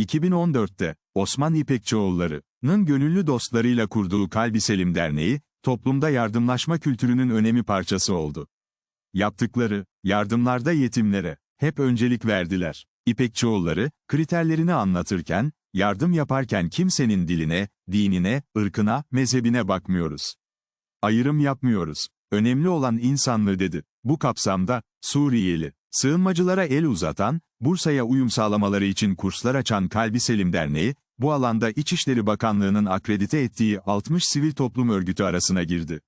2014'te, Osman İpekçioğulları'nın gönüllü dostlarıyla kurduğu Kalbi Selim Derneği, toplumda yardımlaşma kültürünün önemi parçası oldu. Yaptıkları, yardımlarda yetimlere, hep öncelik verdiler. İpekçioğulları, kriterlerini anlatırken, yardım yaparken kimsenin diline, dinine, ırkına, mezhebine bakmıyoruz. Ayrım yapmıyoruz. Önemli olan insanlığı dedi. Bu kapsamda, Suriyeli, sığınmacılara el uzatan, Bursa'ya uyum sağlamaları için kurslar açan Kalbi Selim Derneği, bu alanda İçişleri Bakanlığı'nın akredite ettiği 60 sivil toplum örgütü arasına girdi.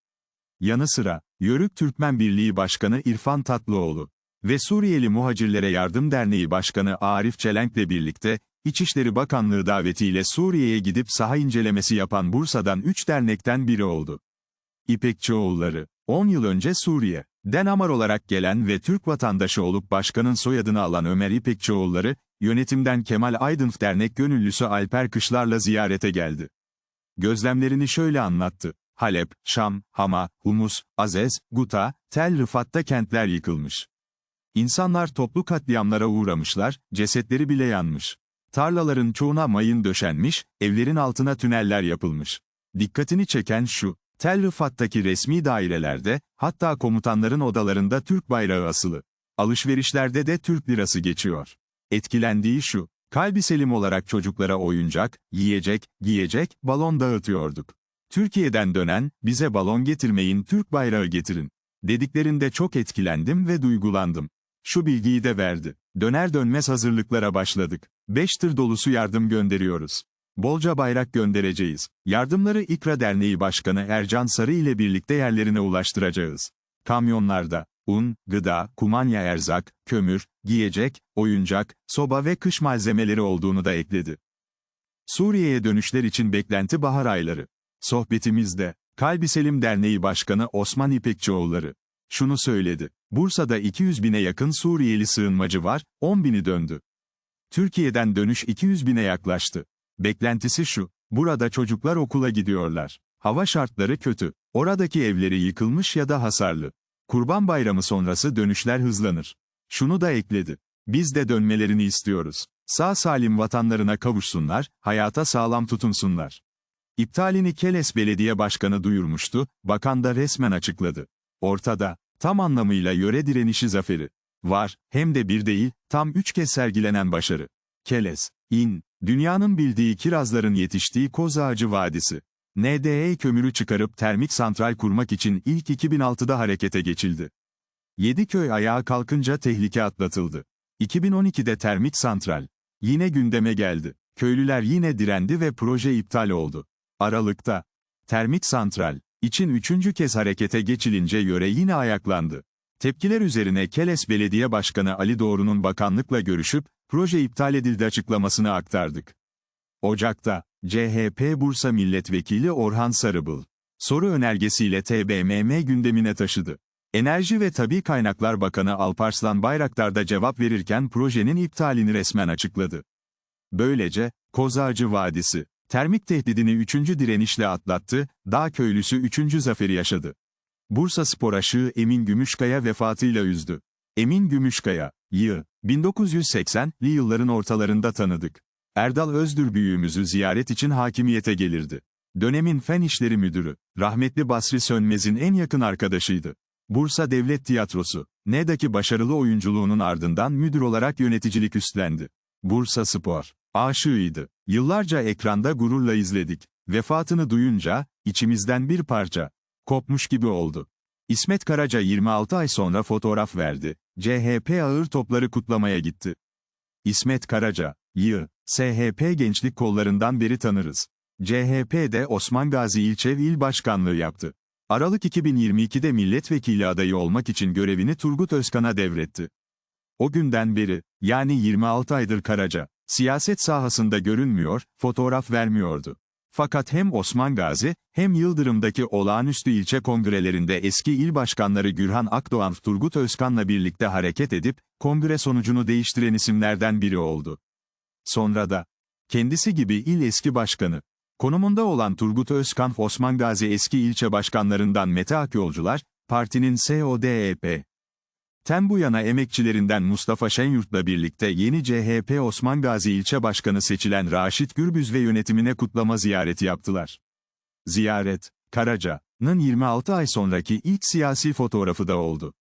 Yanı sıra, Yörük Türkmen Birliği Başkanı İrfan Tatlıoğlu ve Suriyeli Muhacirlere Yardım Derneği Başkanı Arif Çelenk'le birlikte, İçişleri Bakanlığı davetiyle Suriye'ye gidip saha incelemesi yapan Bursa'dan 3 dernekten biri oldu. İpekçioğulları, 10 yıl önce Suriye, Den Amar olarak gelen ve Türk vatandaşı olup başkanın soyadını alan Ömer İpekçioğulları, yönetimden Kemal Aydınf Dernek gönüllüsü Alper Kışlar'la ziyarete geldi. Gözlemlerini şöyle anlattı. Halep, Şam, Hama, Humus, Azez, Guta, Tel Rıfat'ta kentler yıkılmış. İnsanlar toplu katliamlara uğramışlar, cesetleri bile yanmış. Tarlaların çoğuna mayın döşenmiş, evlerin altına tüneller yapılmış. Dikkatini çeken şu, Tel Rıfat'taki resmi dairelerde, hatta komutanların odalarında Türk bayrağı asılı. Alışverişlerde de Türk lirası geçiyor. Etkilendiği şu, kalbi selim olarak çocuklara oyuncak, yiyecek, giyecek, balon dağıtıyorduk. Türkiye'den dönen, bize balon getirmeyin Türk bayrağı getirin. Dediklerinde çok etkilendim ve duygulandım. Şu bilgiyi de verdi. Döner dönmez hazırlıklara başladık. Beş tır dolusu yardım gönderiyoruz. Bolca bayrak göndereceğiz. Yardımları İkra Derneği Başkanı Ercan Sarı ile birlikte yerlerine ulaştıracağız. Kamyonlarda, un, gıda, kumanya erzak, kömür, giyecek, oyuncak, soba ve kış malzemeleri olduğunu da ekledi. Suriye'ye dönüşler için beklenti bahar ayları. Sohbetimizde, Kalbi Selim Derneği Başkanı Osman İpekçioğulları şunu söyledi. Bursa'da 200 bine yakın Suriyeli sığınmacı var, 10 bini döndü. Türkiye'den dönüş 200 bine yaklaştı. Beklentisi şu, burada çocuklar okula gidiyorlar. Hava şartları kötü. Oradaki evleri yıkılmış ya da hasarlı. Kurban Bayramı sonrası dönüşler hızlanır. Şunu da ekledi. Biz de dönmelerini istiyoruz. Sağ salim vatanlarına kavuşsunlar, hayata sağlam tutunsunlar. İptalini Keles Belediye Başkanı duyurmuştu, bakan da resmen açıkladı. Ortada, tam anlamıyla yöre direnişi zaferi. Var, hem de bir değil, tam üç kez sergilenen başarı. Keles, İn, dünyanın bildiği kirazların yetiştiği Koz Vadisi. NDE kömürü çıkarıp termik santral kurmak için ilk 2006'da harekete geçildi. Yediköy ayağa kalkınca tehlike atlatıldı. 2012'de termik santral. Yine gündeme geldi. Köylüler yine direndi ve proje iptal oldu. Aralıkta, termik santral, için üçüncü kez harekete geçilince yöre yine ayaklandı. Tepkiler üzerine Keles Belediye Başkanı Ali Doğru'nun bakanlıkla görüşüp, proje iptal edildi açıklamasını aktardık. Ocak'ta, CHP Bursa Milletvekili Orhan Sarıbıl, soru önergesiyle TBMM gündemine taşıdı. Enerji ve Tabi Kaynaklar Bakanı Alparslan Bayraktar da cevap verirken projenin iptalini resmen açıkladı. Böylece, Kozağacı Vadisi, termik tehdidini üçüncü direnişle atlattı, dağ köylüsü üçüncü zaferi yaşadı. Bursa spor aşığı Emin Gümüşkaya vefatıyla üzdü. Emin Gümüşkaya, yı, 1980'li yılların ortalarında tanıdık. Erdal Özdür büyüğümüzü ziyaret için hakimiyete gelirdi. Dönemin Fen İşleri Müdürü, rahmetli Basri Sönmez'in en yakın arkadaşıydı. Bursa Devlet Tiyatrosu, NEDA'ki başarılı oyunculuğunun ardından müdür olarak yöneticilik üstlendi. Bursa Spor, aşığıydı. Yıllarca ekranda gururla izledik. Vefatını duyunca, içimizden bir parça, kopmuş gibi oldu. İsmet Karaca 26 ay sonra fotoğraf verdi. CHP ağır topları kutlamaya gitti. İsmet Karaca, yı, SHP gençlik kollarından beri tanırız. CHP'de Osman Gazi İlçev İl Başkanlığı yaptı. Aralık 2022'de milletvekili adayı olmak için görevini Turgut Özkan'a devretti. O günden beri, yani 26 aydır Karaca, siyaset sahasında görünmüyor, fotoğraf vermiyordu. Fakat hem Osman Gazi, hem Yıldırım'daki olağanüstü ilçe kongrelerinde eski il başkanları Gürhan Akdoğan Turgut Özkan'la birlikte hareket edip, kongre sonucunu değiştiren isimlerden biri oldu. Sonra da, kendisi gibi il eski başkanı, konumunda olan Turgut Özkan Osman Gazi eski ilçe başkanlarından Mete Akyolcular, partinin SODEP, Tem bu yana emekçilerinden Mustafa Şenyurt'la birlikte yeni CHP Osman Gazi ilçe başkanı seçilen Raşit Gürbüz ve yönetimine kutlama ziyareti yaptılar. Ziyaret, Karaca'nın 26 ay sonraki ilk siyasi fotoğrafı da oldu.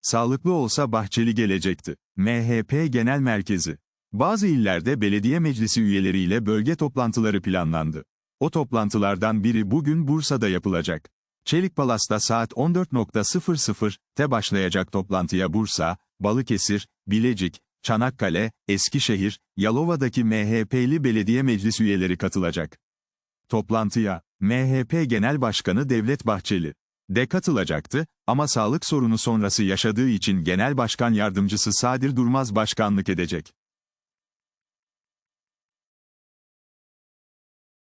Sağlıklı olsa Bahçeli gelecekti. MHP Genel Merkezi. Bazı illerde belediye meclisi üyeleriyle bölge toplantıları planlandı. O toplantılardan biri bugün Bursa'da yapılacak. Çelik Palas'ta saat 14.00'te başlayacak toplantıya Bursa, Balıkesir, Bilecik, Çanakkale, Eskişehir, Yalova'daki MHP'li belediye meclis üyeleri katılacak. Toplantıya, MHP Genel Başkanı Devlet Bahçeli de katılacaktı ama sağlık sorunu sonrası yaşadığı için Genel Başkan Yardımcısı Sadir Durmaz başkanlık edecek.